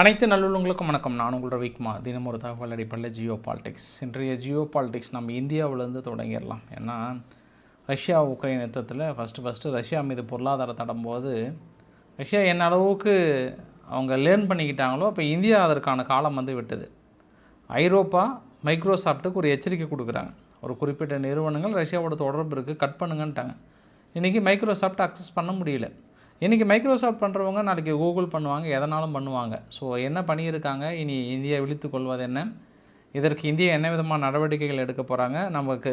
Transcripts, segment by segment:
அனைத்து நல்லுள்ளங்களுக்கும் வணக்கம். நான் உங்கள் ரவிக்குமார். தினம் ஒரு தகவல் அடிப்படையில் ஜியோ பாலிடிக்ஸ். இன்றைய ஜியோ பாலிடிக்ஸ் நம்ம இந்தியாவிலேருந்து தொடங்கிடலாம். ஏன்னா ரஷ்யா உக்ரைன் யுத்தத்தில் ஃபஸ்ட்டு ஃபஸ்ட்டு ரஷ்யா மீது பொருளாதார தடம்போது ரஷ்யா என்ன அளவுக்கு அவங்க லேர்ன் பண்ணிக்கிட்டாங்களோ அப்போ இந்தியா அதற்கான காலம் வந்து விட்டது. ஐரோப்பா மைக்ரோசாஃப்ட்டுக்கு ஒரு எச்சரிக்கை கொடுக்குறாங்க. ஒரு குறிப்பிட்ட நிறுவனங்கள் ரஷ்யாவோட தொடர்பு இருக்குது கட் பண்ணுங்கன்ட்டாங்க. இன்றைக்கி மைக்ரோசாஃப்ட் அக்சஸ் பண்ண முடியல. இன்றைக்கி மைக்ரோசாஃப்ட் பண்ணுறவங்க நாளைக்கு கூகுள் பண்ணுவாங்க எதனாலும் பண்ணுவாங்க. ஸோ என்ன பண்ணியிருக்காங்க? இனி இந்தியா விழித்து கொள்வது என்ன? இதற்கு இந்தியா என்ன விதமான நடவடிக்கைகள் எடுக்க போகிறாங்க நமக்கு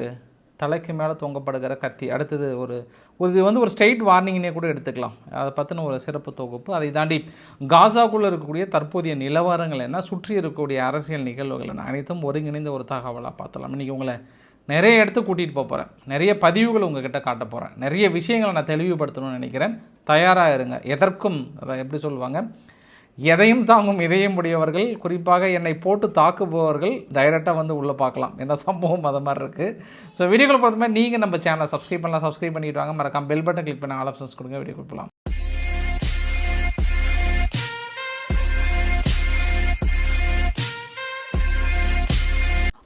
தலைக்கு மேலே தொங்கப்படுகிற கத்தி. அடுத்தது ஒரு ஒரு இது வந்து ஒரு ஸ்டேட் வார்னிங்னே கூட எடுத்துக்கலாம். அதை பற்றின ஒரு சிறப்பு தொகுப்பு. அதை தாண்டி காசாக்குள்ளே இருக்கக்கூடிய தற்போதைய நிலவரங்கள் என்ன? சுற்றி இருக்கக்கூடிய அரசியல் நிகழ்வுகள் என்ன? அனைத்தும் ஒருங்கிணைந்த ஒரு தகவலாக பார்த்தலாம் இன்றைக்கி உங்களை நிறைய இடத்துக்கு கூட்டிகிட்டு போக போகிறேன் நிறைய பதிவுகள் உங்ககிட்ட காட்ட போகிறேன் நிறைய விஷயங்களை நான் தெளிவுபடுத்தணும்னு நினைக்கிறேன். தயாராக இருங்க. எதற்கும் அதை எப்படி சொல்லுவாங்க? எதையும் தாங்கும் இதயம் உடையவர்கள் குறிப்பாக என்னை போட்டு தாக்குபவர்கள் டைரெக்டாக வந்து உள்ளே பார்க்கலாம். என்ன சம்பவம் அது மாதிரி இருக்குது ஸோ வீடியோக்களை பொறுத்த மாதிரி நீங்கள் நம்ம சேனலை சப்ஸ்கிரைப் பண்ணலாம். சப்ஸ்கிரைப் பண்ணிவிட்டு வாங்க. மறக்காம பெல் பட்டன் கிளிக் பண்ண ஆல் ஆப்ஷன்ஸ் கொடுங்க. வீடியோ கொடுக்கலாம்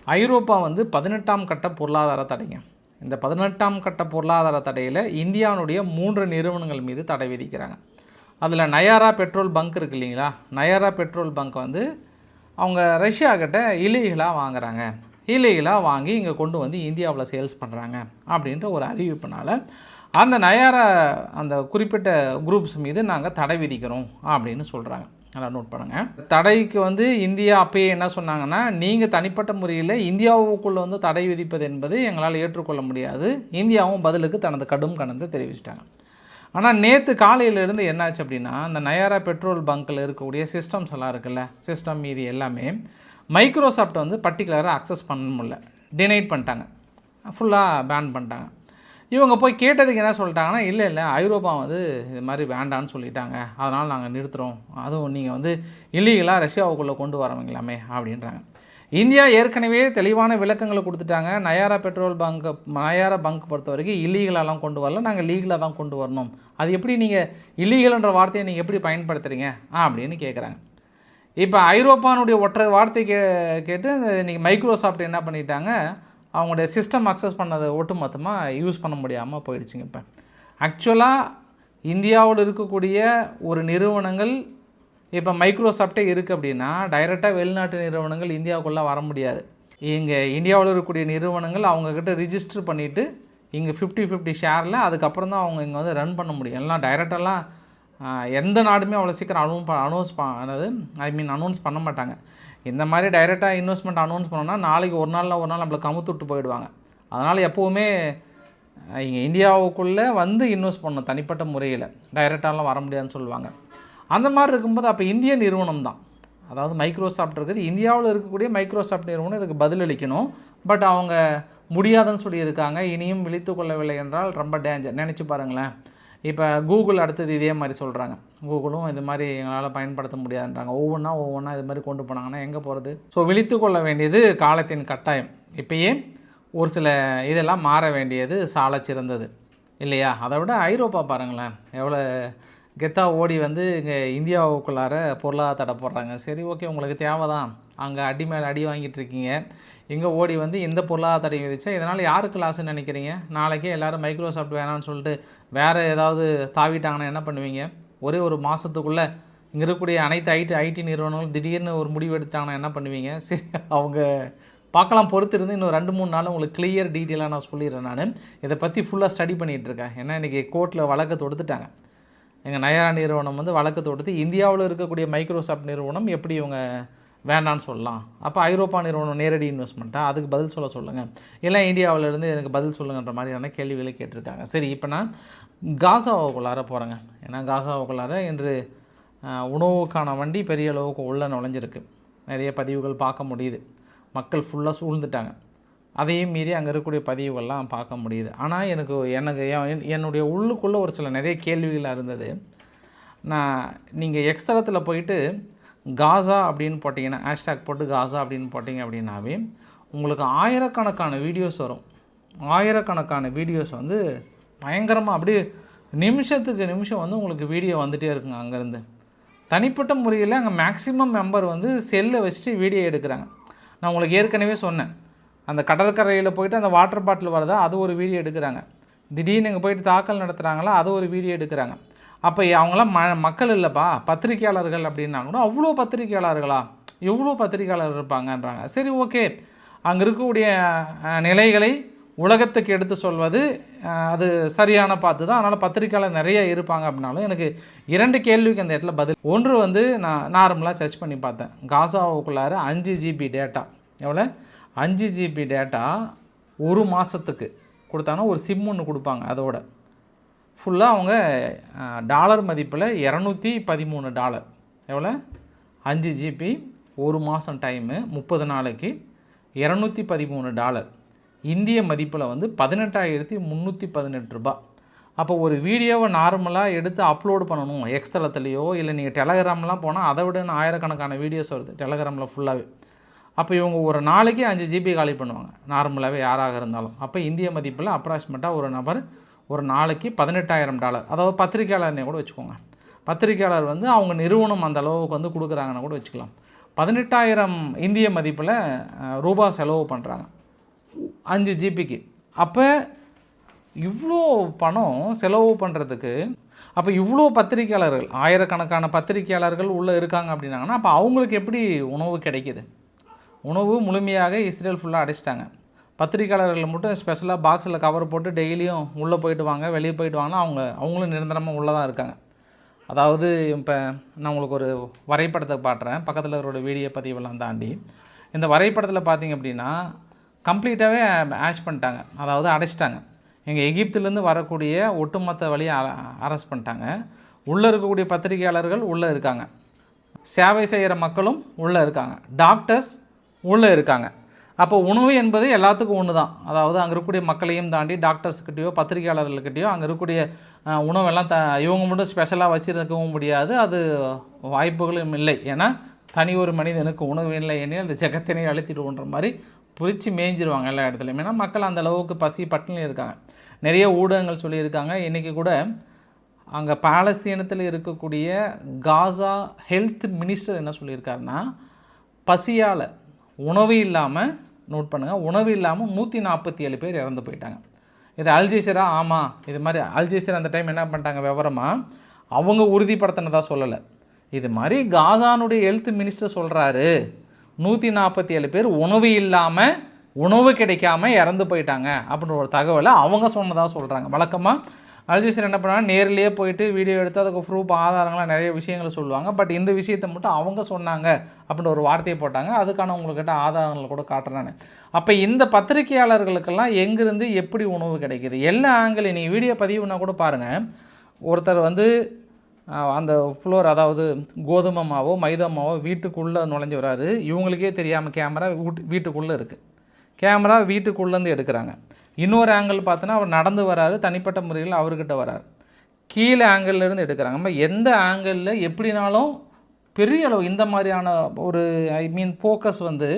ஐரோப்பா வந்து பதினெட்டாம் கட்ட பொருளாதார தடைங்க. இந்த பதினெட்டாம் கட்ட பொருளாதார தடையில் இந்தியாவுடைய மூன்று நிறுவனங்கள் மீது தடை விதிக்கிறாங்க. அதில் நயாரா பெட்ரோல் பங்க் இருக்கு இல்லைங்களா? நயாரா பெட்ரோல் பங்க் வந்து அவங்க ரஷ்யா கிட்ட இலீகலாக வாங்குறாங்க. இலீகலாக வாங்கி இங்கே கொண்டு வந்து இந்தியாவில் சேல்ஸ் பண்ணுறாங்க அப்படின்ற ஒரு அறிவிப்பினால் அந்த நயாரா அந்த குறிப்பிட்ட குரூப்ஸ் மீது நாங்கள் தடை விதிக்கிறோம் அப்படின்னு சொல்கிறாங்க நல்லா நோட் பண்ணுங்கள் தடைக்கு வந்து இந்தியா அப்பயே என்ன சொன்னாங்கன்னா நீங்கள் தனிப்பட்ட முறையில் இந்தியாவுக்குள்ளே வந்து தடை விதிப்பது என்பது எங்களால் ஏற்றுக்கொள்ள முடியாது. இந்தியாவும் பதிலுக்கு தனது கடும் கணந்து தெரிவிச்சிட்டாங்க. ஆனால் நேற்று காலையிலேருந்து என்னாச்சு அப்படின்னா அந்த நயாரா பெட்ரோல் பங்க்கில் இருக்கக்கூடிய சிஸ்டம்ஸ் எல்லாம் இருக்குல்ல சிஸ்டம் மீதி எல்லாமே மைக்ரோசாஃப்ட் வந்து பர்டிகுலராக அக்சஸ் பண்ண முடியல. டினைட் பண்ணிட்டாங்க. ஃபுல்லாக பேன் பண்ணிட்டாங்க. இவங்க போய் கேட்டதுக்கு என்ன சொல்லிட்டாங்கன்னா இல்லை இல்லை ஐரோப்பா வந்து இது மாதிரி வேண்டான்னு சொல்லிட்டாங்க. அதனால் நாங்கள் நிறுத்துகிறோம் அதுவும் நீங்கள் வந்து இல்லீகலாக ரஷ்யாவுக்குள்ளே கொண்டு வரவங்களாமே அப்படின்றாங்க. இந்தியா ஏற்கனவே தெளிவான விளக்கங்களை கொடுத்துட்டாங்க. Nayara petrol bunk Nayara bunk பொறுத்த வரைக்கும் இல்லீகலாலாம் கொண்டு வரல. நாங்கள் லீகலாக தான் கொண்டு வரணும். அது எப்படி நீங்கள் இல்லீகல்ன்ற வார்த்தையை நீங்கள் எப்படி பயன்படுத்துகிறீங்க அப்படின்னு கேட்குறாங்க இப்போ ஐரோப்பானுடைய ஒற்றை வார்த்தை கே கேட்டு இன்றைக்கி மைக்ரோசாஃப்ட் என்ன பண்ணிட்டாங்க? அவங்களுடைய சிஸ்டம் அக்சஸ் பண்ணதை ஒட்டுமொத்தமாக யூஸ் பண்ண முடியாமல் போயிடுச்சுங்க இப்போ. ஆக்சுவலாக இந்தியாவில் இருக்கக்கூடிய ஒரு நிறுவனங்கள் இப்போ மைக்ரோசாஃப்டே இருக்குது அப்படின்னா டைரெக்டாக வெளிநாட்டு நிறுவனங்கள் இந்தியாவுக்குள்ளே வர முடியாது. இங்கே இந்தியாவில் இருக்கக்கூடிய நிறுவனங்கள் அவங்கக்கிட்ட ரிஜிஸ்டர் பண்ணிவிட்டு இங்கே ஃபிஃப்டி ஃபிஃப்டி ஷேரில் அதுக்கப்புறம் தான் அவங்க இங்கே வந்து ரன் பண்ண முடியும். எல்லாம் டைரெக்டெல்லாம் எந்த நாடுமே அவ்வளோ சீக்கிரம் அனௌன்ஸ் அனௌன்ஸ் பண்ணது ஐ மீன் அனௌன்ஸ் பண்ண மாட்டாங்க. இந்த மாதிரி டைரெக்டாக இன்வெஸ்ட்மெண்ட் அனௌன்ஸ் பண்ணோன்னா நாளைக்கு ஒரு நாளில் ஒரு நாள் நம்மளை கமுத்து விட்டு போயிடுவாங்க. அதனால் எப்போவுமே இங்கே இந்தியாவுக்குள்ளே வந்து இன்வெஸ்ட் பண்ணணும் தனிப்பட்ட முறையில். டைரெக்டாலாம் வர முடியாதுன்னு சொல்லுவாங்க. அந்த மாதிரி இருக்கும்போது அப்போ இந்திய நிறுவனம் தான். அதாவது மைக்ரோசாஃப்ட் இருக்குது. இந்தியாவில் இருக்கக்கூடிய மைக்ரோசாஃப்ட் நிறுவனம் இதுக்கு பதிலளிக்கணும். பட் அவங்க முடியாதுன்னு சொல்லியிருக்காங்க. இனியும் விழித்து கொள்ளவில்லை என்றால் ரொம்ப டேஞ்சர் நினச்சி பாருங்களேன். இப்போ கூகுள் அடுத்தது இதே மாதிரி சொல்கிறாங்க கூகுளும் இது மாதிரி எங்களால் பயன்படுத்த முடியாதுன்றாங்க. ஒவ்வொன்றா ஒவ்வொன்றா இது மாதிரி கொண்டு போனாங்கன்னா எங்கே போகிறது ஸோ விழித்து கொள்ள வேண்டியது காலத்தின் கட்டாயம். இப்பயே ஒரு சில இதெல்லாம் மாற வேண்டியது சால சிறந்தது. இல்லையா? அதை விட ஐரோப்பா பாருங்களேன். எவ்வளோ கெத்தா ஓடி வந்து இங்கே இந்தியாவுக்குள்ளார பொருளாதார தடை போடுறாங்க. சரி ஓகே உங்களுக்கு தேவை தான் அங்கே அடி மேலே அடி வாங்கிட்டு இருக்கீங்க. இங்கே ஓடி வந்து இந்த பொருளாதார தடை விதிச்சா இதனால் யாருக்கு லாஸ்ன்னு நினைக்கிறீங்க? நாளைக்கே எல்லோரும் மைக்ரோசாஃப்ட் வேணாம்னு சொல்லிட்டு வேறு ஏதாவது தாவிட்டாங்கன்னா என்ன பண்ணுவீங்க? ஒரே ஒரு மாதத்துக்குள்ளே இங்கே இருக்கக்கூடிய அனைத்து ஐடி ஐடி நிறுவனங்களும் திடீர்னு ஒரு முடிவு எடுத்தாங்கன்னா என்ன பண்ணுவீங்க? சரி அவங்க பார்க்கலாம் பொறுத்து இருந்து இன்னும் ரெண்டு மூணு நாள் உங்களுக்கு கிளியர் டீட்டெயிலாக நான் சொல்லிடுறேன் நான். இதை பற்றி ஃபுல்லாக ஸ்டடி பண்ணிகிட்டு இருக்கேன். ஏன்னா இன்றைக்கி கோர்ட்டில் வழக்கு தொடுத்துட்டாங்க. எங்கள் நயாரா நிறுவனம் வந்து வழக்கு தொடுத்து இந்தியாவில் இருக்கக்கூடிய மைக்ரோசாஃப்ட் நிறுவனம் எப்படி இவங்க வேண்டான்னு சொல்லலாம். அப்போ ஐரோப்பா நிறுவனம் நேரடி இன்வெஸ்ட்மெண்ட்டாக அதுக்கு பதில் சொல்ல சொல்லுங்கள் இல்லை இந்தியாவிலேருந்து எனக்கு பதில் சொல்லுங்கன்ற மாதிரியான கேள்விகளை கேட்டிருக்காங்க. சரி இப்போ நான் காசாவுக்குள்ளார போகிறேங்க ஏன்னா காசாவுக்குள்ளார இன்று உணவுக்கான வண்டி பெரிய அளவுக்கு உள்ளே நுழைஞ்சிருக்கு. நிறைய பதிவுகள் பார்க்க முடியுது. மக்கள் ஃபுல்லாக சூழ்ந்துட்டாங்க. அதையும் மீறி அங்கே இருக்கக்கூடிய பதிவுகள்லாம் பார்க்க முடியுது. ஆனால் எனக்கு எனக்கு என்னுடைய உள்ளுக்குள்ளே ஒரு சில நிறைய கேள்விகளாக இருந்தது. நான் நீங்கள் எக்ஸ்தலத்தில் போயிட்டு காசா அப்படின்னு போட்டிங்கன்னா ஹேஷ்டாக் போட்டு காசா அப்படின்னு போட்டிங்க அப்படின்னாவே உங்களுக்கு ஆயிரக்கணக்கான வீடியோஸ் வரும். ஆயிரக்கணக்கான வீடியோஸ் வந்து பயங்கரமாக அப்படியே நிமிஷத்துக்கு நிமிஷம் வந்து உங்களுக்கு வீடியோ வந்துகிட்டே இருக்குங்க அங்கேருந்து. தனிப்பட்ட முறையில் அங்கே மேக்ஸிமம் மெம்பர் வந்து செல்லை வச்சுட்டு வீடியோ எடுக்கிறாங்க. நான் உங்களுக்கு ஏற்கனவே சொன்னேன். அந்த கடற்கரையில் போயிட்டு அந்த வாட்டர் பாட்டில் வருதா அது ஒரு வீடியோ எடுக்கிறாங்க. திடீர்னு இங்கே போயிட்டு தாக்கல் நடத்துகிறாங்களா அது ஒரு வீடியோ எடுக்கிறாங்க. அப்போ அவங்களாம் ம மக்கள் இல்லைப்பா பத்திரிக்கையாளர்கள் அப்படின்னா கூட அவ்வளோ பத்திரிகையாளர்களா? எவ்வளோ பத்திரிக்கையாளர் இருப்பாங்கன்றாங்க. சரி ஓகே அங்கே இருக்கக்கூடிய நிலைகளை உலகத்துக்கு எடுத்து சொல்வது அது சரியான பார்த்து தான். அதனால் பத்திரிக்கையாளர் நிறைய இருப்பாங்க அப்படின்னாலும் எனக்கு இரண்டு கேள்விக்கு அந்த இடத்துல பதில். ஒன்று வந்து நான் நார்மலாக சர்ச் பண்ணி பார்த்தேன். காசாவுக்குள்ளார அஞ்சு ஜிபி டேட்டா எவ்வளோ அஞ்சு ஜிபி டேட்டா ஒரு மாதத்துக்கு கொடுத்தாங்கன்னா ஒரு சிம் ஒன்று கொடுப்பாங்க அதோட. ஃபுல்லாக அவங்க டாலர் மதிப்பில் இரநூத்தி பதிமூணு டாலர் எவ்வளோ அஞ்சு ஜிபி ஒரு மாதம் டைமு முப்பது நாளைக்கு இரநூத்தி பதிமூணு டாலர் இந்திய மதிப்பில் வந்து பதினெட்டாயிரத்தி முந்நூற்றி பதினெட்டு ரூபாய் அப்போ ஒரு வீடியோவை நார்மலாக எடுத்து அப்லோடு பண்ணணும் எக்ஸ்தலத்துலேயோ இல்லை நீங்கள் டெலகிராம்லாம் போனால் அதை விட ஆயிரக்கணக்கான வீடியோஸ் வருது டெலகிராமில் ஃபுல்லாகவே அப்போ இவங்க ஒரு நாளைக்கு அஞ்சு ஜிபி காலி பண்ணுவாங்க நார்மலாகவே யாராக இருந்தாலும். அப்போ இந்திய மதிப்பில் அப்ராக்சிமேட்டாக ஒரு நபர் ஒரு நாளைக்கு பதினெட்டாயிரம் டாலர் அதாவது பத்திரிக்கையாளர்னே கூட வச்சுக்கோங்க. பத்திரிக்கையாளர் வந்து அவங்க நிறுவனம் அந்த அளவுக்கு வந்து கொடுக்குறாங்கன்னு கூட வச்சுக்கலாம். பதினெட்டாயிரம் இந்திய மதிப்பில் ரூபா செலவு பண்ணுறாங்க அஞ்சு ஜிபிக்கு. அப்போ இவ்வளோ பணம் செலவு பண்ணுறதுக்கு அப்போ இவ்வளோ பத்திரிக்கையாளர்கள் ஆயிரக்கணக்கான பத்திரிக்கையாளர்கள் உள்ளே இருக்காங்க அப்படின்னாங்கன்னா அப்போ அவங்களுக்கு எப்படி உணவு கிடைக்கிது? உணவு முழுமையாக இஸ்ரேல் ஃபுல்லாக அடைச்சிட்டாங்க. பத்திரிக்கையாளர்கள் மட்டும் ஸ்பெஷலாக பாக்ஸில் கவர் போட்டு டெய்லியும் உள்ளே போயிட்டு வாங்க வெளியே போயிட்டு வாங்கன்னா அவங்க அவங்களும் நிரந்தரமாக உள்ளே தான் இருக்காங்க. அதாவது இப்போ நான் உங்களுக்கு ஒரு வரைபடத்தை பாட்டுறேன் பக்கத்தில் இருக்கிற வீடியோ பதிவெல்லாம் தாண்டி. இந்த வரைபடத்தில் பார்த்தீங்க அப்படின்னா கம்ப்ளீட்டாகவே ஆஷ் பண்ணிட்டாங்க. அதாவது அடைச்சிட்டாங்க. எங்கள் எகிப்துலேருந்து வரக்கூடிய ஒட்டுமொத்த வழியை அரெஸ்ட் பண்ணிட்டாங்க. உள்ளே இருக்கக்கூடிய பத்திரிகையாளர்கள் உள்ளே இருக்காங்க. சேவை செய்கிற மக்களும் உள்ளே இருக்காங்க. டாக்டர்ஸ் உள்ளே இருக்காங்க. அப்போ உணவு என்பது எல்லாத்துக்கும் ஒன்று தான் அதாவது அங்கே இருக்கக்கூடிய மக்களையும் தாண்டி டாக்டர்ஸ்கிட்டயோ பத்திரிகையாளர்கள்கிட்டயோ அங்கே இருக்கக்கூடிய உணவெல்லாம் த இவங்க மட்டும் ஸ்பெஷலாக வச்சுருக்கவும் முடியாது. அது வாய்ப்புகளும் இல்லை. ஏன்னா தனி ஒரு மனிதனுக்கு உணவு இல்லை எனில் அந்த ஜெகத்தினை அழுத்திடுவோன்ற மாதிரி பிரித்து மேய்ஞ்சிருவாங்க எல்லா இடத்துலையும். ஏன்னா மக்கள் அந்த அளவுக்கு பசி பட்டினி இருக்காங்க. நிறைய ஊடகங்கள் சொல்லியிருக்காங்க. இன்றைக்கி கூட அங்கே பாலஸ்தீனத்தில் இருக்கக்கூடிய காசா ஹெல்த் மினிஸ்டர் என்ன சொல்லியிருக்காருன்னா பசியால் உணவு இல்லாமல் நோட் பண்ணுங்கள் உணவு இல்லாமல் நூற்றி நாற்பத்தி ஏழு பேர் இறந்து போயிட்டாங்க. இது அல்ஜீசரா ஆமாம் இது மாதிரி அல்ஜீசரா அந்த டைம் என்ன பண்ணிட்டாங்க விவரமாக அவங்க உறுதிப்படுத்தினதாக சொல்லலை. இது மாதிரி காசானுடைய ஹெல்த் மினிஸ்டர் சொல்கிறாரு நூற்றி நாற்பத்தி ஏழு பேர் உணவு இல்லாமல் உணவு கிடைக்காம இறந்து போயிட்டாங்க அப்படின்ற ஒரு தகவலை அவங்க சொன்னதாக சொல்கிறாங்க வழக்கமாக அல்ஜீசர் என்ன பண்ணாங்க நேர்லேயே போயிட்டு வீடியோ எடுத்து அதுக்கு ப்ரூஃப் ஆதாரங்களாக நிறைய விஷயங்களை சொல்லுவாங்க. பட் இந்த விஷயத்தை மட்டும் அவங்க சொன்னாங்க அப்படின்ற ஒரு வார்த்தையை போட்டாங்க. அதுக்கான உங்கள்கிட்ட ஆதாரங்களை கூட காட்டுறேன் நான். அப்போ இந்த பத்திரிகையாளர்களுக்கெல்லாம் எங்கேருந்து எப்படி உணவு கிடைக்குது? எல்லா ஆங்கிள் நீங்கள் வீடியோ பதிவுனா கூட பாருங்கள் ஒருத்தர் வந்து அந்த ஃப்ளோர் அதாவது கோதுமை மாவோ மைதா மாவோ வீட்டுக்குள்ளே நுழைஞ்சு வராரு இவங்களுக்கே தெரியாமல் கேமரா வீட்டு வீட்டுக்குள்ளே இருக்குது கேமரா வீட்டுக்குள்ளேருந்து எடுக்கிறாங்க. இன்னொரு ஆங்கிள் பார்த்தோன்னா அவர் நடந்து வராரு தனிப்பட்ட முறையில் அவர்கிட்ட வராரு. கீழே ஆங்கிள்லேருந்து எடுக்கிறாங்க. நம்ம எந்த ஆங்கிளில் எப்படினாலும் பெரிய அளவு இந்த மாதிரியான ஒரு ஐ மீன் ஃபோக்கஸ் வந்து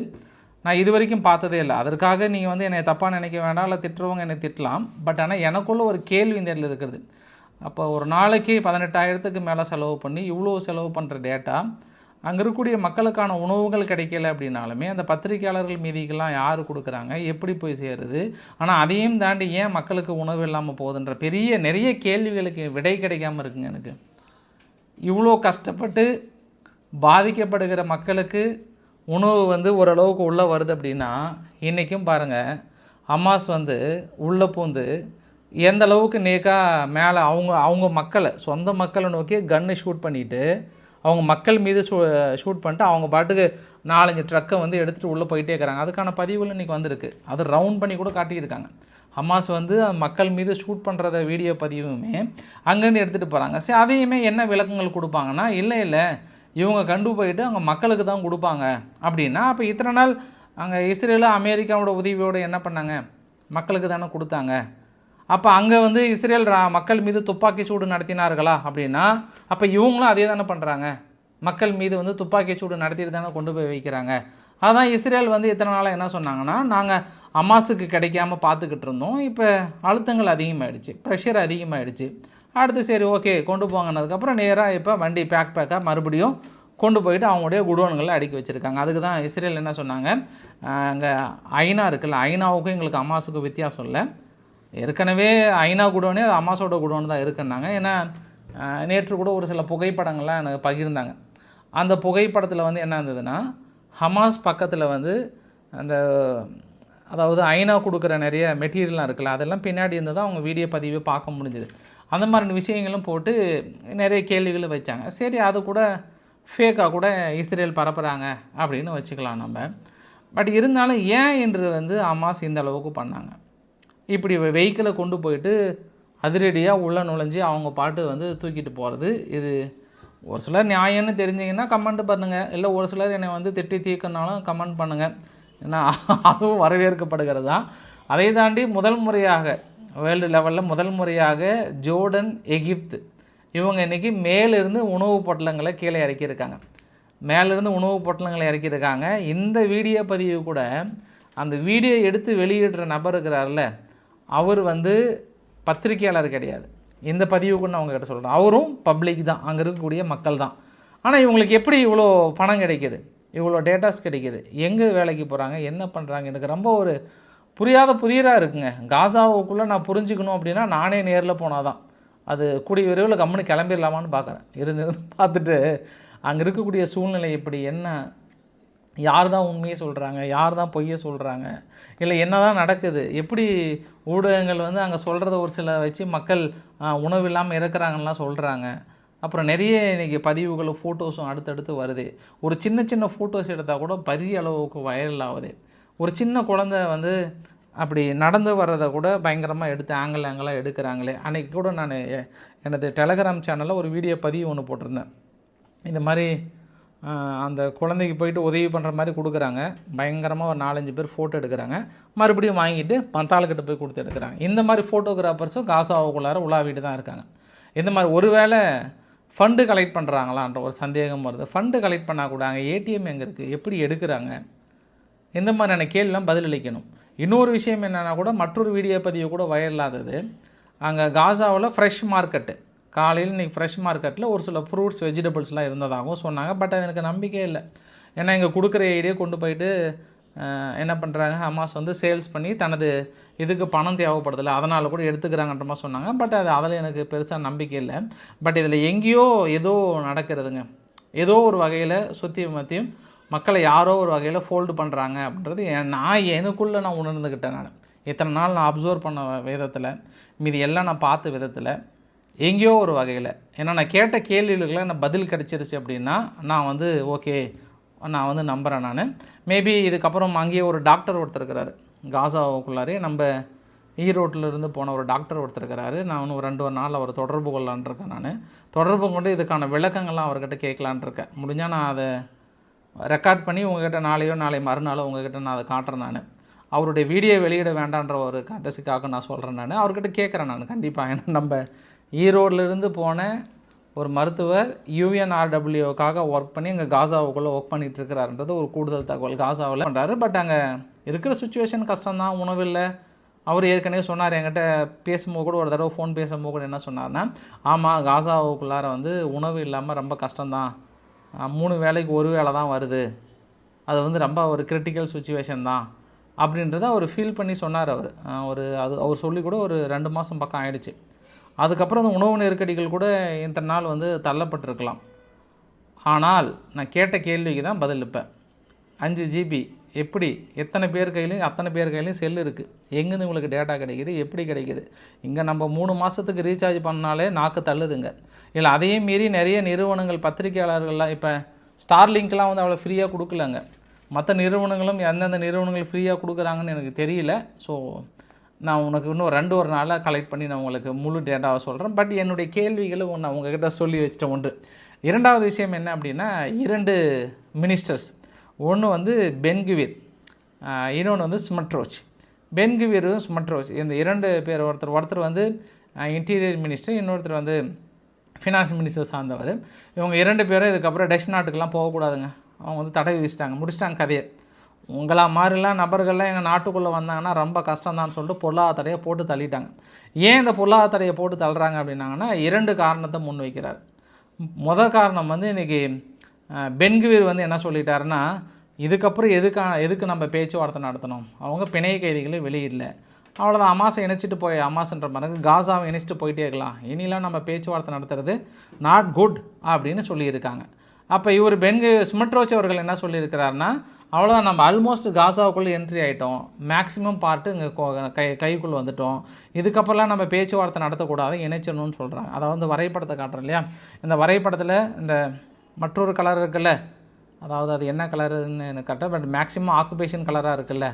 நான் இது வரைக்கும் பார்த்ததே இல்லை. அதற்காக நீங்கள் வந்து என்னை தப்பாக நினைக்க வேண்டாம் இல்லை திட்டுறவங்க என்னை திட்டலாம். பட் ஆனால் எனக்குள்ள ஒரு கேள்வி இந்த இடத்துல இருக்கிறது அப்போ ஒரு நாளைக்கு பதினெட்டாயிரத்துக்கு மேலே செலவு பண்ணி இவ்வளோ செலவு பண்ணுற டேட்டா அங்கே இருக்கக்கூடிய மக்களுக்கான உணவுகள் கிடைக்கல அப்படின்னாலுமே அந்த பத்திரிக்கையாளர்கள் மீதிக்கெல்லாம் யார் கொடுக்குறாங்க? எப்படி போய் சேருது? ஆனால் அதையும் தாண்டி ஏன் மக்களுக்கு உணவு இல்லாமல் போகுதுன்ற பெரிய நிறைய கேள்விகளுக்கு விடை கிடைக்காம இருக்குங்க எனக்கு. இவ்வளோ கஷ்டப்பட்டு பாதிக்கப்படுகிற மக்களுக்கு உணவு வந்து ஓரளவுக்கு உள்ளே வருது அப்படின்னா இன்றைக்கும் பாருங்கள் அம்மாஸ் வந்து உள்ளே பூந்து எந்த அளவுக்கு நேக்காக மேலே அவங்க அவங்க மக்களை சொந்த மக்களை நோக்கி கன்னை ஷூட் பண்ணிவிட்டு அவங்க மக்கள் மீது ஷூ ஷூட் பண்ணிட்டு அவங்க பாட்டுக்கு நாலஞ்சு ட்ரக்கை வந்து எடுத்துகிட்டு உள்ளே போயிட்டே இருக்கிறாங்க. அதுக்கான பதிவுகள் இன்றைக்கி வந்திருக்கு. அது ரவுண்ட் பண்ணி கூட காட்டியிருக்காங்க. ஹமாஸ் வந்து மக்கள் மீது ஷூட் பண்ணுறத வீடியோ பதிவுமே அங்கேருந்து எடுத்துகிட்டு போகிறாங்க சரி அதையுமே என்ன விளக்கங்கள் கொடுப்பாங்கன்னா இல்லை இல்லை இவங்க கண்டு போயிட்டு அவங்க மக்களுக்கு தான் கொடுப்பாங்க அப்படின்னா அப்போ இத்தனை நாள் அங்கே இஸ்ரேலு அமெரிக்காவோட உதவியோடு என்ன பண்ணாங்க? மக்களுக்கு தானே கொடுத்தாங்க. அப்போ அங்கே வந்து இஸ்ரேல் ரா- மக்கள் மீது துப்பாக்கி சூடு நடத்தினார்களா அப்படின்னா அப்போ இவங்களும் அதே தானே பண்ணுறாங்க மக்கள் மீது வந்து துப்பாக்கி சூடு நடத்திட்டு தானே கொண்டு போய் வைக்கிறாங்க. அதான் இஸ்ரேல் வந்து இத்தனை நாளாக என்ன சொன்னாங்கன்னா நாங்கள் அமாஸுக்கு கிடைக்காம பார்த்துக்கிட்டு இருந்தோம். இப்போ அழுத்தங்கள் அதிகமாகிடுச்சு ப்ரெஷர் அதிகமாகிடுச்சு அடுத்து சரி ஓகே கொண்டு போங்கன்னதுக்கப்புறம் நேராக இப்போ வண்டி பேக் பேக்காக மறுபடியும் கொண்டு போயிட்டு அவங்களுடைய குடோன்களில் அடுக்கி வச்சுருக்காங்க. அதுக்கு தான் இஸ்ரேல் என்ன சொன்னாங்க அங்கே ஐநா இருக்குல்ல ஐநாவுக்கும் எங்களுக்கு அம்மாஸுக்கும் வித்தியாசம் இல்லை. ஏற்கனவே ஐநா குடோனே அது அம்மாஸோட குடோன்னு தான் இருக்குன்னாங்க. ஏன்னா நேற்று கூட ஒரு சில புகைப்படங்கள்லாம் எனக்கு பகிர்ந்தாங்க. அந்த புகைப்படத்தில் வந்து என்ன இருந்ததுன்னா ஹமாஸ் பக்கத்தில் வந்து அந்த அதாவது ஐநா கொடுக்குற நிறைய மெட்டீரியல்லாம் இருக்குல்ல அதெல்லாம் பின்னாடி இருந்து தான் அவங்க வீடியோ பதிவே பார்க்க முடிஞ்சுது. அந்த மாதிரி விஷயங்களும் போட்டு நிறைய கேள்விகளும் வச்சாங்க. சரி அது கூட ஃபேக்காக கூட இஸ்ரேல் பரப்புகிறாங்க அப்படின்னு வச்சுக்கலாம் நம்ம. பட் இருந்தாலும் ஏன் என்று வந்து அமாஸ் இந்த அளவுக்கு பண்ணாங்க? இப்படி வெஹிக்கிளை கொண்டு போயிட்டு அதிரடியாக உள்ளே நுழைஞ்சி அவங்க பாட்டு வந்து தூக்கிட்டு போகிறது இது ஒரு சிலர் நியாயம்னு தெரிஞ்சிங்கன்னா கமெண்ட் பண்ணுங்கள் இல்லை ஒரு சிலர் என்னை வந்து திட்டி தீர்க்கனாலும் கமெண்ட் பண்ணுங்கள் ஏன்னா அதுவும் வரவேற்கப்படுகிறது தான். அதை தாண்டி முதல் முறையாக வேர்ல்டு லெவலில் முதல் முறையாக ஜோர்டன் எகிப்து. இவங்க இன்றைக்கி மேலிருந்து உணவு பொட்டலங்களை கீழே இறக்கியிருக்காங்க. மேலிருந்து உணவு பொட்டலங்களை இறக்கியிருக்காங்க. இந்த வீடியோ பதிவு கூட அந்த வீடியோ எடுத்து வெளியிடுற நபர் இருக்கிறார்ல அவர் வந்து பத்திரிக்கையாளர் கிடையாது. இந்த பதிவுக்குன்னு அவங்க கிட்ட சொல்கிறோம் அவரும் பப்ளிக் தான். அங்கே இருக்கக்கூடிய மக்கள் தான். ஆனால் இவங்களுக்கு எப்படி இவ்வளோ பணம் கிடைக்கிது? இவ்வளோ டேட்டாஸ் கிடைக்கிது? எங்கே வேலைக்கு போகிறாங்க என்ன பண்ணுறாங்க எனக்கு ரொம்ப ஒரு புரியாத புதிராக இருக்குங்க. காசாவுக்குள்ளே நான் புரிஞ்சுக்கணும் அப்படின்னா நானே நேரில் போனால் தான் அது கூடிய விரைவில் கம்முன்னு கிளம்பிடலாமான்னு பார்க்குறேன் இருந்து பார்த்துட்டு அங்கே இருக்கக்கூடிய சூழ்நிலை எப்படி என்ன யார் தான் உண்மையை சொல்கிறாங்க யார் தான் பொய்யை சொல்கிறாங்க இல்லை என்ன தான் நடக்குது? எப்படி ஊடகங்கள் வந்து அங்கே சொல்கிறத ஒரு சில வச்சு மக்கள் உணவு இல்லாமல் இறக்குறாங்கலாம் சொல்கிறாங்க அப்புறம் நிறைய இன்றைக்கி பதிவுகளும் ஃபோட்டோஸும் அடுத்தடுத்து வருது. ஒரு சின்ன சின்ன ஃபோட்டோஸ் எடுத்தால் கூட பெரிய அளவுக்கு வைரல் ஆகுது. ஒரு சின்ன குழந்தை வந்து அப்படி நடந்து வர்றதை கூட பயங்கரமாக எடுத்து ஆங்கிள் ஆங்கிளாக எடுக்கிறாங்களே. அன்றைக்கி கூட நான் எனது டெலகிராம் சேனலில் ஒரு வீடியோ பதிவு ஒன்று போட்டிருந்தேன். இந்த மாதிரி அந்த குழந்தைக்கு போயிட்டு உதவி பண்ணுற மாதிரி கொடுக்குறாங்க. பயங்கரமாக ஒரு நாலஞ்சு பேர் ஃபோட்டோ எடுக்கிறாங்க. மறுபடியும் வாங்கிட்டு பந்தாளுக்கிட்ட போய் கொடுத்து எடுக்கிறாங்க. இந்த மாதிரி ஃபோட்டோகிராஃபர்ஸும் காசாவுக்குள்ளார உலாவிட்டு தான் இருக்காங்க. இந்த மாதிரி ஒருவேளை ஃபண்டு கலெக்ட் பண்ணுறாங்களான்ற ஒரு சந்தேகம் வருது. ஃபண்டு கலெக்ட் பண்ணால் கூட அங்கே ஏடிஎம் எங்கே இருக்குது எப்படி எடுக்கிறாங்க? இந்த மாதிரியான கேள்விலாம் பதிலளிக்கணும். இன்னொரு விஷயம் என்னென்னா கூட மற்றொரு வீடியோ பதிவு கூட வைரலாதது அங்கே காசாவில் ஃப்ரெஷ் மார்க்கெட்டு காலையில் இன்றைக்கி ஃப்ரெஷ் மார்க்கெட்டில் ஒரு சில ஃப்ரூட்ஸ் வெஜிடபிள்ஸ்லாம் இருந்ததாகவும் சொன்னாங்க. பட் அது எனக்கு நம்பிக்கை இல்லை. ஏன்னா இங்கே கொடுக்குற ஐடியா கொண்டு போயிட்டு என்ன பண்ணுறாங்க ஹமாஸ் வந்து சேல்ஸ் பண்ணி தனது இதுக்கு பணம் தேவைப்படுதில்ல அதனால் கூட எடுத்துக்கிறாங்கன்ற மாதிரி சொன்னாங்க. பட் அது அதில் எனக்கு பெருசாக நம்பிக்கை இல்லை. பட் இதில் எங்கேயோ ஏதோ நடக்கிறதுங்க. ஏதோ ஒரு வகையில் சுற்றி மத்தியும் மக்களை யாரோ ஒரு வகையில் ஃபோல்டு பண்ணுறாங்க அப்படின்றது என் நான் எனக்குள்ளே நான் உணர்ந்துக்கிட்டேன் நான். இத்தனை நாள் நான் அப்சர்வ் பண்ண விதத்தில் மீதி எல்லாம் நான் பார்த்த விதத்தில் எங்கேயோ ஒரு வகையில். ஏன்னா நான் கேட்ட கேள்விகளுக்கெல்லாம் எனக்கு பதில் கிடச்சிருச்சு அப்படின்னா நான் வந்து ஓகே நான் வந்து நம்புகிறேன் நான். மேபி இதுக்கப்புறம் அங்கேயே ஒரு டாக்டர் ஒருத்தர் இருக்கிறாரு. காசாவுக்குள்ளாரே நம்ம ஈரோட்டில் இருந்து போன ஒரு டாக்டர் ஒருத்தர் இருக்கிறாரு. நான் இன்னும் ரெண்டு ஒரு நாள் அவர் தொடர்பு கொள்ளலான்னு இருக்கேன் நான். தொடர்பு கொண்டு இதுக்கான விளக்கங்கள்லாம் அவர்கிட்ட கேட்கலான்னு இருக்கேன். முடிஞ்சால் நான் அதை ரெக்கார்ட் பண்ணி உங்ககிட்ட நாளையோ நாளை மறுநாளோ உங்ககிட்ட நான் அதை காட்டுறேன் நான். அவருடைய வீடியோ வெளியிட வேண்டான்ற ஒரு கட்டசிக்காக நான் சொல்கிறேன் நான். அவர்கிட்ட கேட்குறேன் நான். கண்டிப்பாக ஏன்னா நம்ம ஈரோட்லேருந்து போன ஒரு மருத்துவர் யூஎன்ஆர்டபிள்யூக்காக ஒர்க் பண்ணி இங்கே காசாவுக்குள்ளே ஒர்க் பண்ணிகிட்டு இருக்கிறாருன்றது ஒரு கூடுதல் தகவல். காசாவில் பண்ணுறாரு பட் அங்கே இருக்கிற சுச்சுவேஷன் கஷ்டம்தான். உணவில்லை. அவர் ஏற்கனவே சொன்னார். என்கிட்ட பேசும்போது கூட ஒரு தடவை ஃபோன் பேசும்போது கூட என்ன சொன்னார்னா ஆமாம் காசாவுக்குள்ளார வந்து உணவு இல்லாமல் ரொம்ப கஷ்டம்தான். மூணு வேளைக்கு ஒரு வேலை தான் வருது. அது வந்து ரொம்ப ஒரு கிரிட்டிக்கல் சுச்சுவேஷன் தான். அப்படின்றத அவர் ஃபீல் பண்ணி சொன்னார் அவர். ஒரு அது அவர் சொல்லி கூட ஒரு ரெண்டு மாதம் பக்கம் ஆயிடுச்சு. அதுக்கப்புறம் அந்த உணவு நெருக்கடிகள் கூட இத்தனை நாள் வந்து தள்ளப்பட்டிருக்கலாம். ஆனால் நான் கேட்ட கேள்விக்கு தான் பதில் இப்போ அஞ்சு ஜிபி எப்படி? எத்தனை பேர் கையிலையும் அத்தனை பேர் கையிலையும் செல் இருக்குது எங்கேருந்து உங்களுக்கு டேட்டா கிடைக்கிது? எப்படி கிடைக்கிது? இங்கே நம்ம மூணு மாதத்துக்கு ரீசார்ஜ் பண்ணாலே நாக்கு தள்ளுதுங்க. இல்லை அதையும் மீறி நிறைய நிறுவனங்கள் பத்திரிக்கையாளர்கள்லாம் இப்போ ஸ்டார்லிங்க்லாம் வந்து அவ்வளோ ஃப்ரீயாக கொடுக்கலங்க. மற்ற நிறுவனங்களும் எந்தெந்த நிறுவனங்கள் ஃப்ரீயாக கொடுக்குறாங்கன்னு எனக்கு தெரியல. ஸோ நான் உனக்கு இன்னும் ரெண்டு ஒரு நாளாக கலெக்ட் பண்ணி நான் உங்களுக்கு முழு டேட்டாவை சொல்கிறேன் பட் என்னுடைய கேள்விகளும் நான் உங்ககிட்ட சொல்லி வச்சிட்டேன் ஒன்று இரண்டாவது விஷயம் என்ன அப்படின்னா இரண்டு மினிஸ்டர்ஸ் ஒன்று வந்து பென்குவீர் இன்னொன்று வந்து ஸ்மட்ரோச் பென்குவீரும் ஸ்மட்ரோச் இந்த இரண்டு பேர் ஒருத்தர் ஒருத்தர் வந்து இன்டீரியர் மினிஸ்டர் இன்னொருத்தர் வந்து ஃபினான்ஸ் மினிஸ்டர் சார்ந்தவர். இவங்க இரண்டு பேரும் இதுக்கப்புறம் டெஷ் நாட்டுக்கெல்லாம் போகக்கூடாதுங்க. அவங்க வந்து தடை விதிச்சிட்டாங்க. முடிச்சிட்டாங்க கதையை. உங்களா மாதிரிலாம் நபர்கள்லாம் எங்கள் நாட்டுக்குள்ளே வந்தாங்கன்னா ரொம்ப கஷ்டம்தான் சொல்லிட்டு பொருளாதார தடையை போட்டு தள்ளிட்டாங்க. ஏன் இந்த பொருளாதார தடையை போட்டு தள்ளுறாங்க அப்படின்னாங்கன்னா இரண்டு காரணத்தை முன்வைக்கிறார். முத காரணம் வந்து இன்றைக்கி பென்குவீர் வந்து என்ன சொல்லிட்டாருன்னா இதுக்கப்புறம் எதுக்கா எதுக்கு நம்ம பேச்சுவார்த்தை நடத்தணும்? அவங்க பிணைய கைதிகளை வெளியிடல அவ்வளோதான் அமாசை இணைச்சிட்டு போய் அமாசன்ற மாதிரி காசாவை இணைச்சிட்டு போயிட்டே இருக்கலாம். இனிலாம் நம்ம பேச்சுவார்த்தை நடத்துறது நாட் குட் அப்படின்னு சொல்லியிருக்காங்க. அப்போ இவர் பென்கு சுமட்ரோச் அவர்கள் என்ன சொல்லியிருக்கிறாருன்னா அவ்வளோதான் நம்ம ஆல்மோஸ்ட் காசாவுக்குள்ளே என்ட்ரி ஆகிட்டோம் மேக்ஸிமம் பார்ட்டு இங்கே கை கைக்குள்ளே வந்துட்டோம். இதுக்கப்புறம்லாம் நம்ம பேச்சுவார்த்தை நடத்தக்கூடாது இணைச்சணும்னு சொல்கிறாங்க அதை வந்து வரைபடத்தை காட்டுறோம் இல்லையா? இந்த வரைபடத்தில் இந்த மற்றொரு கலர் இருக்குல்ல? அதாவது அது என்ன கலருன்னு எனக்கு கரெக்டாக பட் மேக்ஸிமம் ஆக்குபேஷன் கலராக இருக்குல்ல?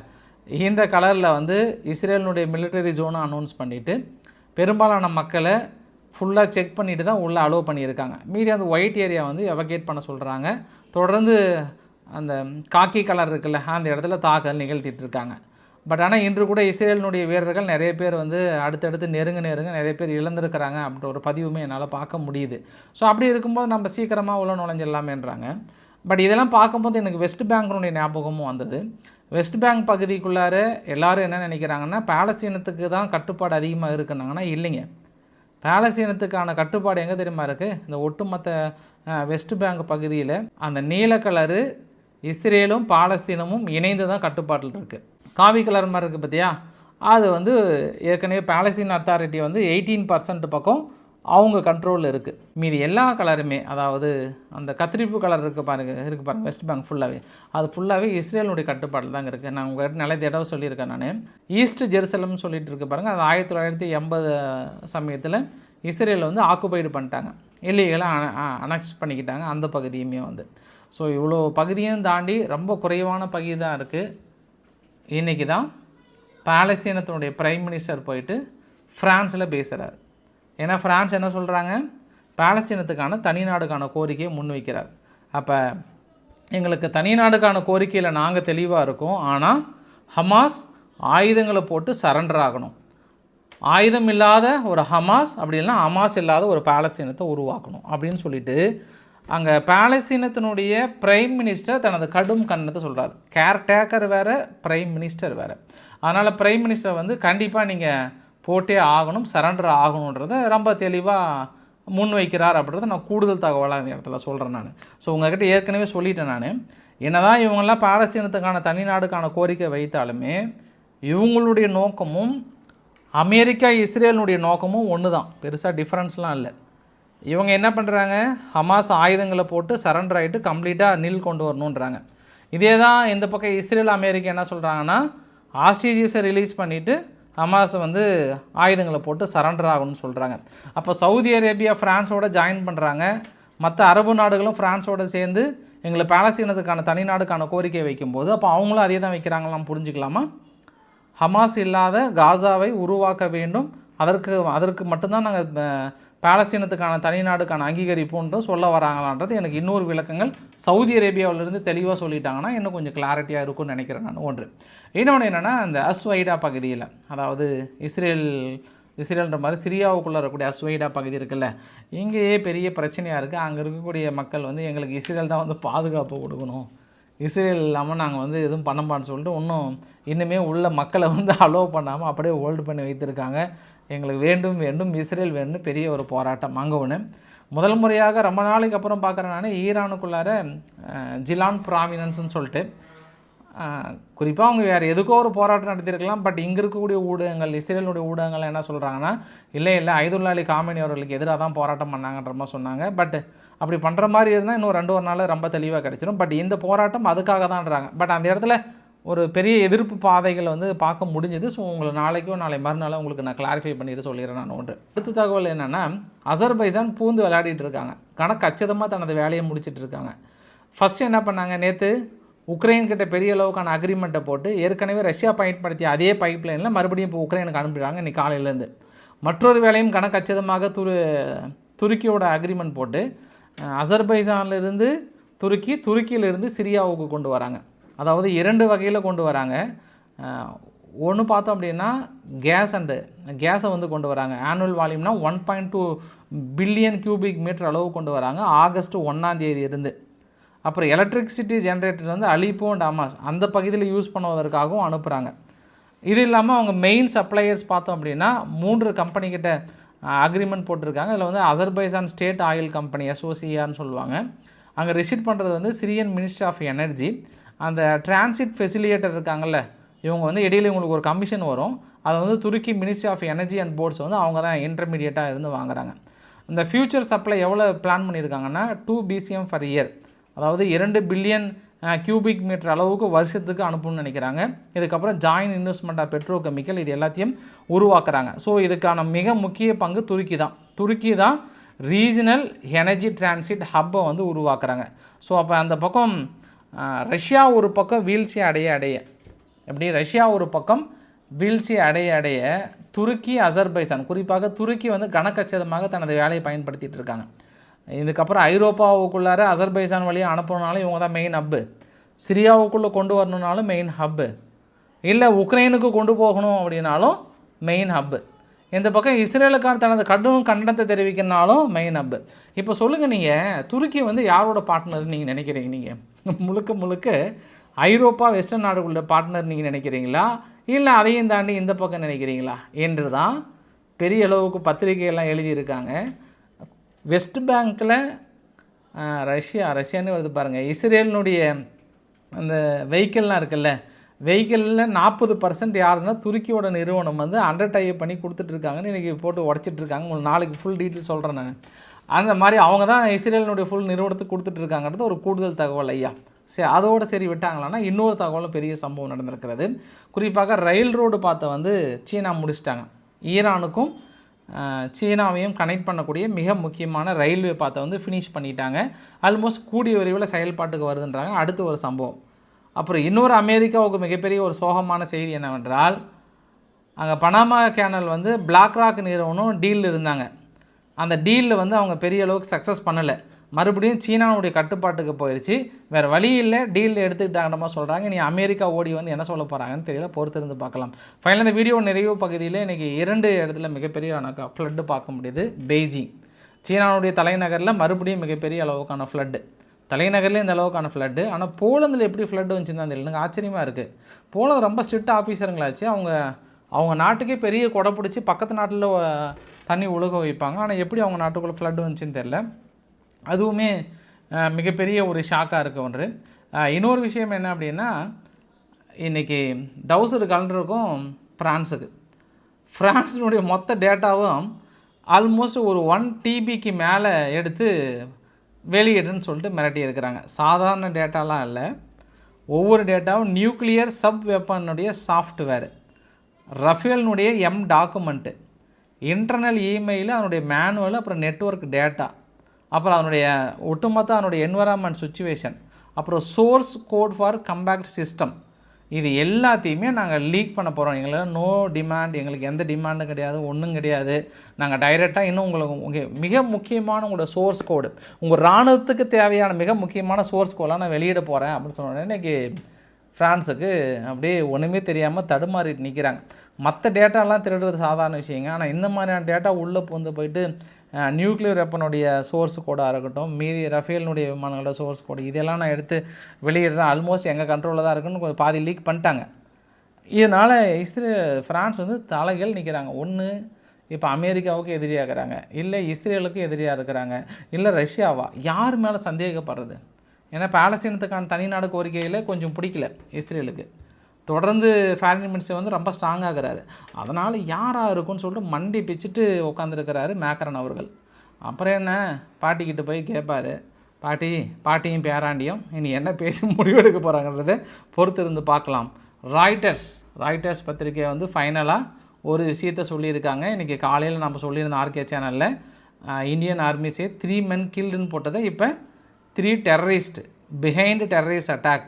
இந்த கலரில் வந்து இஸ்ரேலினுடைய மிலிட்டரி ஜோனை அனௌன்ஸ் பண்ணிவிட்டு பெரும்பாலான மக்களை ஃபுல்லாக செக் பண்ணிட்டு தான் உள்ளே அலோவ் பண்ணியிருக்காங்க. மீதி அந்த ஒயிட் ஏரியா வந்து எவகேட் பண்ண சொல்கிறாங்க தொடர்ந்து அந்த காக்கி கலர் இருக்குல்ல அந்த இடத்துல தாக்கல் நிகழ்த்திட்டு இருக்காங்க. பட் ஆனால் இன்று கூட இஸ்ரேலினுடைய வீரர்கள் நிறைய பேர் வந்து அடுத்தடுத்து நெருங்க நெருங்க நிறைய பேர் இழந்திருக்கிறாங்க அப்படின்ற ஒரு பதிவுமே என்னால் பார்க்க முடியுது. ஸோ அப்படி இருக்கும்போது நம்ம சீக்கிரமாக உள்ள நுழைஞ்சிடலாமேன்றாங்க. பட் இதெல்லாம் பார்க்கும்போது எனக்கு வெஸ்ட் பேங்கினுடைய ஞாபகமும் வந்தது. வெஸ்ட் பேங்க் பகுதிக்குள்ளார எல்லாரும் என்ன நினைக்கிறாங்கன்னா பாலஸ்தீனத்துக்கு தான் கட்டுப்பாடு அதிகமாக இருக்குன்னாங்கன்னா இல்லைங்க. பாலஸ்தீனத்துக்கான கட்டுப்பாடு எங்கே தெரியுமா இருக்குது இந்த ஒட்டுமொத்த வெஸ்ட் பேங்க் பகுதியில் அந்த நீல கலரு இஸ்ரேலும் பாலஸ்தீனமும் இணைந்து தான் கட்டுப்பாட்டில் இருக்குது காவி கலர் மாதிரி இருக்குது பார்த்தியா அது வந்து ஏற்கனவே பாலஸ்தீன் அத்தாரிட்டி வந்து எயிட்டீன் பர்சன்ட் பக்கம் அவங்க கண்ட்ரோலில் இருக்குது மீதி எல்லா கலருமே அதாவது அந்த கத்திரிப்பு கலர் இருக்குது பாருங்கள் இருக்குது பாருங்கள் வெஸ்ட் பேங்க் ஃபுல்லாகவே அது ஃபுல்லாகவே இஸ்ரேலுடைய கட்டுப்பாட்டில் தாங்க இருக்குது நான் உங்கள்கிட்ட நிறைய தடவை சொல்லியிருக்கேன் நான். ஈஸ்ட் ஜெருசலம்னு சொல்லிட்டு இருக்கு பாருங்கள் அது ஆயிரத்தி தொள்ளாயிரத்தி எண்பது சமயத்தில் இஸ்ரேல் வந்து ஆக்குபைடு பண்ணிட்டாங்க. இல்லீகலாக அனெக்ஸ் பண்ணிக்கிட்டாங்க அந்த பகுதியுமே வந்து. ஸோ இவ்வளோ பகுதியும் தாண்டி ரொம்ப குறைவான பகுதி தான் இருக்குது இன்றைக்கி தான் பாலஸ்தீனத்தினுடைய பிரைம் மினிஸ்டர் போயிட்டு ஃப்ரான்ஸில் பேசுகிறார் ஏன்னா ஃப்ரான்ஸ் என்ன சொல்கிறாங்க பாலஸ்தீனத்துக்கான தனிநாடுக்கான கோரிக்கையை முன்வைக்கிறார். அப்போ எங்களுக்கு தனி நாடுக்கான கோரிக்கையில் நாங்கள் தெளிவாக இருக்கோம். ஆனால் ஹமாஸ் ஆயுதங்களை போட்டு சரண்டர் ஆகணும். ஆயுதம் இல்லாத ஒரு ஹமாஸ் அப்படி இல்லைன்னா ஹமாஸ் இல்லாத ஒரு பாலஸ்தீனத்தை உருவாக்கணும் அப்படின்னு சொல்லிட்டு அங்கே பாலஸ்தீனத்தினுடைய பிரைம் மினிஸ்டர் தனது கடும் கண்ணத்தை சொல்கிறார் கேர்டேக்கர் வேறு பிரைம் மினிஸ்டர் வேறு. அதனால் பிரைம் மினிஸ்டர் வந்து கண்டிப்பாக நீங்கள் போட்டே ஆகணும் சரண்டர் ஆகணுன்றதை ரொம்ப தெளிவாக முன் வைக்கிறார் அப்படின்றத நான் கூடுதல் தகவலாக இந்த இடத்துல சொல்கிறேன் நான். ஸோ உங்ககிட்ட ஏற்கனவே சொல்லிட்டேன் நான். என்னதான் இவங்கெல்லாம் பாலஸ்தீனத்துக்கான தனிநாடுக்கான கோரிக்கை வைத்தாலுமே இவங்களுடைய நோக்கமும் அமெரிக்கா இஸ்ரேலினுடைய நோக்கமும் ஒன்று தான் பெருசாக டிஃப்ரென்ஸ்லாம் இல்லை. இவங்க என்ன பண்ணுறாங்க ஹமாஸ் ஆயுதங்களை போட்டு சரண்டர் ஆகிட்டு கம்ப்ளீட்டாக நில் கொண்டு வரணுன்றாங்க இதே தான் இந்த பக்கம் இஸ்ரேல் அமெரிக்கா என்ன சொல்கிறாங்கன்னா ஆஸ்டிஜிஸை ரிலீஸ் பண்ணிவிட்டு ஹமாஸ் வந்து ஆயுதங்களை போட்டு சரண்டர் ஆகணும்னு சொல்கிறாங்க அப்போ சவுதி அரேபியா ஃப்ரான்ஸோட ஜாயின் பண்ணுறாங்க மற்ற அரபு நாடுகளும் ஃப்ரான்ஸோடு சேர்ந்து எங்களை பாலஸ்தீனத்துக்கான தனிநாடுக்கான கோரிக்கை வைக்கும்போது அப்போ அவங்களும் அதே தான் வைக்கிறாங்களாம் புரிஞ்சுக்கலாமா? ஹமாஸ் இல்லாத காசாவை உருவாக்க வேண்டும். அதற்கு அதற்கு மட்டும்தான் நாங்கள் பாலஸ்தீனத்துக்கான தனிநாடுக்கான அங்கீகரிப்புன்றது சொல்ல வராங்களான்றது எனக்கு இன்னொரு விளக்கங்கள் சவுதி அரேபியாவிலிருந்து தெளிவாக சொல்லிட்டாங்கன்னா இன்னும் கொஞ்சம் கிளாரிட்டியாக இருக்கும்னு நினைக்கிறேன் நான். ஒன்று. இன்னொன்று என்னென்னா அந்த அஸ்வைடா பகுதியில் அதாவது இஸ்ரேல் இஸ்ரேல்ன்ற மாதிரி சிரியாவுக்குள்ளே இருக்கக்கூடிய அஸ்வைடா பகுதி இருக்குல்ல இங்கேயே பெரிய பிரச்சனையாக இருக்குது அங்கே இருக்கக்கூடிய மக்கள் வந்து எங்களுக்கு இஸ்ரேல் தான் வந்து பாதுகாப்பு கொடுக்கணும். இஸ்ரேல் இல்லாமல் நாங்கள் வந்து எதுவும் பண்ணமான்னு சொல்லிட்டு இன்னும் இன்னுமே உள்ள மக்களை வந்து அலோவ் பண்ணாமல் அப்படியே ஹோல்டு பண்ணி வைத்திருக்காங்க. எங்களுக்கு வேண்டும் வேண்டும் இஸ்ரேல் வேண்டும் பெரிய ஒரு போராட்டம். அங்கே ஒன்று முதல் முறையாக ரொம்ப நாளைக்கு அப்புறம் பார்க்குறேன் நான் ஈரானுக்குள்ளார ஜிலான் ப்ராமினன்ஸ்னு சொல்லிட்டு. குறிப்பாக அவங்க வேறு எதுக்கோ ஒரு போராட்டம் நடத்தியிருக்கலாம் பட் இங்கே இருக்கக்கூடிய ஊடகங்கள் இஸ்ரேலுடைய ஊடகங்கள் என்ன சொல்கிறாங்கன்னா இல்லை இல்லை ஐதுல்லா அலி காமினி அவர்களுக்கு எதிராக தான் போராட்டம் பண்ணாங்கன்ற மாதிரி சொன்னாங்க. பட் அப்படி பண்ணுற மாதிரி இருந்தால் இன்னும் ரெண்டு ஒரு நாள் ரொம்ப தெளிவாக கிடச்சிரும். பட் இந்த போராட்டம் அதுக்காக தான்றாங்க பட் அந்த இடத்துல ஒரு பெரிய எதிர்ப்பு பாதைகளை வந்து பார்க்க முடிஞ்சது. ஸோ உங்களை நாளைக்கோ நாளை மறுநாளோ உங்களுக்கு நான் கிளாரிஃபை பண்ணிட்டு சொல்லிடுறேன் நான் ஒன்று அடுத்த தகவல் என்னென்னா அசர்பைசான் பூந்து விளையாடிட்டு இருக்காங்க. கணக்கு கச்சிதமாக தனது வேலையை முடிச்சிட்டு இருக்காங்க. ஃபஸ்ட்டு என்ன பண்ணாங்க? நேற்று உக்ரைன் கிட்ட பெரிய அளவுக்கான அக்ரிமெண்ட்டை போட்டு ஏற்கனவே ரஷ்யா பயன்படுத்திய அதே பைப் லைனில் மறுபடியும் இப்போ உக்ரைனுக்கு அனுப்பிடுறாங்க இன்னைக்கு காலையிலேருந்து. மற்றொரு வேலையும் கணக்கச்சிதமாக துரு துருக்கியோட அக்ரிமெண்ட் போட்டு அஹ், துருக்கி துருக்கியிலிருந்து சிரியாவுக்கு கொண்டு வராங்க. அதாவது இரண்டு வகையில் கொண்டு வராங்க. ஒன்று பார்த்தோம் அப்படின்னா கேஸ் அண்டு கேஸை வந்து கொண்டு வராங்க. Annual வால்யூம்னா one point two billion cubic metre அளவு கொண்டு வராங்க. ஆகஸ்ட் ஒன்றாந்தேதி இருந்து அப்புறம் எலக்ட்ரிசிட்டி ஜென்ரேட்டர் வந்து அலிப்போ அண்ட் அந்த பகுதியில் யூஸ் பண்ணுவதற்காகவும் அனுப்புகிறாங்க இது இல்லாமல் அவங்க மெயின் சப்ளையர்ஸ் பார்த்தோம் அப்படின்னா மூன்று கம்பெனிக்கிட்ட அக்ரிமெண்ட் போட்டிருக்காங்க. அதில் வந்து அசர்பைசான் ஸ்டேட் ஆயில் கம்பெனி எஸ்ஓசிஆர்னு சொல்லுவாங்க. அங்கே ரிசீட் பண்ணுறது வந்து சிரியன் மினிஸ்ட்ரி ஆஃப் எனர்ஜி அந்த டிரான்சிட் ஃபெசிலியேட்டர் இருக்காங்கல்ல இவங்க வந்து இடையில இவங்களுக்கு ஒரு கமிஷன் வரும். அதை வந்து துருக்கி ministry of energy and ports வந்து அவங்க தான் இன்டர்மீடியட்டாக இருந்து வாங்குறாங்க. இந்த ஃபியூச்சர் சப்ளை எவ்வளோ பிளான் பண்ணியிருக்காங்கன்னா டூ பிசிஎம் ஃபர் இயர் அதாவது இரண்டு பில்லியன் கியூபிக் மீட்டர் அளவுக்கு வருஷத்துக்கு அனுப்பணும்னு நினைக்கிறாங்க. இதுக்கப்புறம் join investment of petrochemical இது எல்லாத்தையும் உருவாக்குறாங்க. ஸோ இதுக்கான மிக முக்கிய பங்கு துருக்கி தான். துருக்கி தான் ரீஜனல் எனர்ஜி டிரான்சிட் ஹப்பை வந்து உருவாக்குறாங்க. ஸோ அப்போ அந்த பக்கம் ரஷ்யா ஒரு பக்கம் வீழ்ச்சி அடைய அடைய. எப்படி? ரஷ்யா ஒரு பக்கம் வீழ்ச்சி அடைய அடைய துருக்கி அசர்பைசான் குறிப்பாக துருக்கி வந்து கனக்கச்சிதமாக தனது வேலையை பயன்படுத்திகிட்டு இருக்காங்க. இதுக்கப்புறம் ஐரோப்பாவுக்குள்ளார அசர்பைசான் வழியாக அனுப்பணுனாலும் இவங்க தான் மெயின் ஹப்பு சிரியாவுக்குள்ளே கொண்டு வரணுனாலும் மெயின் ஹப்பு இல்லை உக்ரைனுக்கு கொண்டு போகணும் அப்படின்னாலும் மெயின் ஹப்பு இந்த பக்கம் இஸ்ரேலுக்கான தனது கடும் கண்டனத்தை தெரிவிக்கனாலும் மெயின் அப் இப்போ சொல்லுங்கள் நீங்கள் துருக்கி வந்து யாரோட பார்ட்னர் நீங்கள் நினைக்கிறீங்க நீங்கள் முழுக்க முழுக்க ஐரோப்பா வெஸ்டர்ன் நாடுகளோட பார்ட்னர் நீங்கள் நினைக்கிறீங்களா? இல்லை அதையும் தாண்டி இந்த பக்கம் நினைக்கிறீங்களா? என்று தான் பெரிய அளவுக்கு பத்திரிகையெல்லாம் எழுதியிருக்காங்க. வெஸ்ட் பேங்க்கில் ரஷ்யா ரஷ்யான்னு வருது பாருங்கள் இஸ்ரேலினுடைய அந்த வெஹிக்கிள்லாம் இருக்குல்ல வெஹிக்கிளில் நாற்பது பர்சன்ட் யாருன்னா துருக்கியோட நிறுவனம் வந்து அண்டர் டைப் பண்ணி கொடுத்துட்ருக்காங்கன்னு இன்றைக்கி போட்டு உடச்சிட்ருக்காங்க. உங்களுக்கு நாளைக்கு ஃபுல் டீட்டெயில் சொல்கிறேன் நான். அந்த மாதிரி அவங்க தான் இஸ்ரேலினுடைய ஃபுல் நிறுவனத்துக்கு கொடுத்துட்ருக்காங்கிறது ஒரு கூடுதல் தகவல் ஐயா. சரி அதோடு சரி விட்டாங்களான்னா இன்னொரு தகவலும் பெரிய சம்பவம் நடந்திருக்கிறது. குறிப்பாக ரயில் ரோடு பார்த்த வந்து சீனா முடிச்சிட்டாங்க. ஈரானுக்கும் சீனாவையும் கனெக்ட் பண்ணக்கூடிய மிக முக்கியமான ரயில்வே பாத்தை வந்து ஃபினிஷ் பண்ணிட்டாங்க. ஆல்மோஸ்ட் கூடிய விரைவில் செயல்பாட்டுக்கு வருதுன்றாங்க. அடுத்து ஒரு சம்பவம். அப்புறம் இன்னொரு அமெரிக்காவுக்கு மிகப்பெரிய ஒரு சோகமான செய்தி என்னவென்றால் அங்கே பனாமா கேனல் வந்து பிளாக் ராக் நிறுவனம் டீல் இருந்தாங்க. அந்த டீலில் வந்து அவங்க பெரிய அளவுக்கு சக்ஸஸ் பண்ணலை. மறுபடியும் சீனாவுடைய கட்டுப்பாட்டுக்கு போயிடுச்சு வேறு வழி இல்லை டீல் எடுத்துக்கிட்டாங்கமா சொல்கிறாங்க நீ அமெரிக்கா ஓடி வந்து என்ன சொல்ல போகிறாங்கன்னு தெரியல. பொறுத்திருந்து பார்க்கலாம். ஃபைனல் இந்த வீடியோ நிறைவு பகுதியில் இன்றைக்கி இரண்டு இடத்துல மிகப்பெரிய ஃப்ளட்டு பார்க்க முடியுது. பெய்ஜிங். சீனாவுடைய தலைநகரில் மறுபடியும் மிகப்பெரிய அளவுக்கான ஃப்ளட்டு தலைநகர்லேயே இந்த அளவுக்கான ஃப்ளட்டு ஆனால் போலந்தில் எப்படி ஃப்ளட்டு வந்துச்சுன்னு தெரியல. எனக்கு ஆச்சரியமாக இருக்குது போலந்து ரொம்ப ஸ்ட்ரிக்ட் ஆஃபீஸருங்களாச்சு அவங்க அவங்க நாட்டுக்கே பெரிய கொடை பிடிச்சி பக்கத்து நாட்டில் தண்ணி உழுக வைப்பாங்க. ஆனால் எப்படி அவங்க நாட்டுக்குள்ளே ஃப்ளட்டு வந்துச்சுன்னு தெரில அதுவுமே மிகப்பெரிய ஒரு ஷாக்காக இருக்குது ஒன்று. இன்னொரு விஷயம் என்ன அப்படின்னா இன்றைக்கி டவுசர் கலண்டருக்கும் ஃப்ரான்ஸுக்கு ஃப்ரான்ஸினுடைய மொத்த டேட்டாவும் ஆல்மோஸ்ட் ஒரு ஒன் டிபிக்கு மேலே எடுத்து வெளியிடுன்னு சொல்லிட்டு மிரட்டி இருக்கிறாங்க. சாதாரண டேட்டாலாம் இல்லை. ஒவ்வொரு டேட்டாவும் நியூக்ளியர் சப் வெப்பனுடைய சாஃப்ட்வேர் ரஃபேல்னுடைய எம் டாக்குமெண்ட்டு இன்டர்னல் இமெயில் அதனுடைய மேனுவல் அப்புறம் நெட்ஒர்க் டேட்டா அப்புறம் அதனுடைய ஒட்டுமொத்த அதனுடைய என்வரான்மெண்ட் சுச்சுவேஷன் அப்புறம் source code for combat system இது எல்லாத்தையுமே நாங்கள் லீக் பண்ண போகிறோம் எங்களுக்கு நோ டிமாண்ட் எங்களுக்கு எந்த டிமாண்டும் கிடையாது ஒன்றும் கிடையாது. நாங்கள் டைரெக்டாக இன்னும் உங்களுக்கு உங்கள் மிக முக்கியமான உங்களோட சோர்ஸ் கோடு உங்கள் இராணுவத்துக்கு தேவையான மிக முக்கியமான சோர்ஸ் கோடெலாம் நான் வெளியிட போகிறேன் அப்படின்னு சொன்னோடனே இன்றைக்கி ஃப்ரான்ஸுக்கு அப்படியே ஒன்றுமே தெரியாமல் தடுமாறிட்டு நிற்கிறாங்க மற்ற டேட்டாலாம் திருடுறது சாதாரண விஷயங்க. ஆனால் இந்த மாதிரியான டேட்டா உள்ளே பூந்து போயிட்டு நியூக்ளியர் வெப்பனுடைய சோர்ஸ் கோடாக இருக்கட்டும் மீதி ரஃபேலினுடைய விமானங்களோட சோர்ஸ் கோடு இதெல்லாம் நான் எடுத்து வெளியிடுறேன். ஆல்மோஸ்ட் எங்கள் கண்ட்ரோலில் தான் இருக்குன்னு கொஞ்சம் பாதி லீக் பண்ணிட்டாங்க. இதனால் இஸ்ரேல் ஃப்ரான்ஸ் வந்து தலைகள் நிற்கிறாங்க ஒன்று இப்போ அமெரிக்காவுக்கு எதிரியாகிறாங்க இல்லை இஸ்ரேலுக்கு எதிரியாக இருக்கிறாங்க. இல்லை ரஷ்யாவா? யார் மேலே சந்தேகப்படுறது? ஏன்னா பாலஸ்தீனத்துக்கான தனிநாடு கோரிக்கையில் கொஞ்சம் பிடிக்கல இஸ்ரேலுக்கு. தொடர்ந்து ஃபாரின் மினிஸ்டர் வந்து ரொம்ப ஸ்ட்ராங்காகிறாரு அதனால் யாராக இருக்கும்னு சொல்லிட்டு மண்டி பிச்சுட்டு உட்காந்துருக்கிறாரு மேக்கரன் அவர்கள். அப்புறம் என்ன? பாட்டிக்கிட்ட போய் கேட்பார் பாட்டி பாட்டியும் பேராண்டியும் இனி என்ன பேசி முடிவெடுக்க போகிறாங்கன்றதை பொறுத்து இருந்து பார்க்கலாம். ராய்டர்ஸ் ராய்டர்ஸ் பத்திரிக்கை வந்து ஃபைனலாக ஒரு விஷயத்தை சொல்லியிருக்காங்க. இன்றைக்கி காலையில் நம்ம சொல்லியிருந்த ஆர்கே சேனலில் Indian army says three men கில்டுன்னு போட்டதை இப்போ three terrorist behind terrorist attack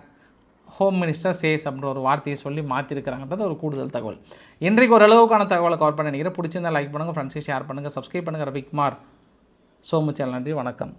home minister says அப்படின்ற ஒரு வார்த்தையை சொல்லி மாற்றிருக்கிறாங்கன்றது ஒரு கூடுதல் தகவல். இன்றைக்கு ஓரளவுக்கான தகவலை கவர் பண்ண நினைக்கிறேன். பிடிச்சிருந்தா லைக் பண்ணுங்கள் ஃப்ரெண்ட்ஸுக்கு ஷேர் பண்ணுங்கள் சப்ஸ்கிரைப் பண்ணுங்கள் ரவிக்குமார் மச் நன்றி வணக்கம்.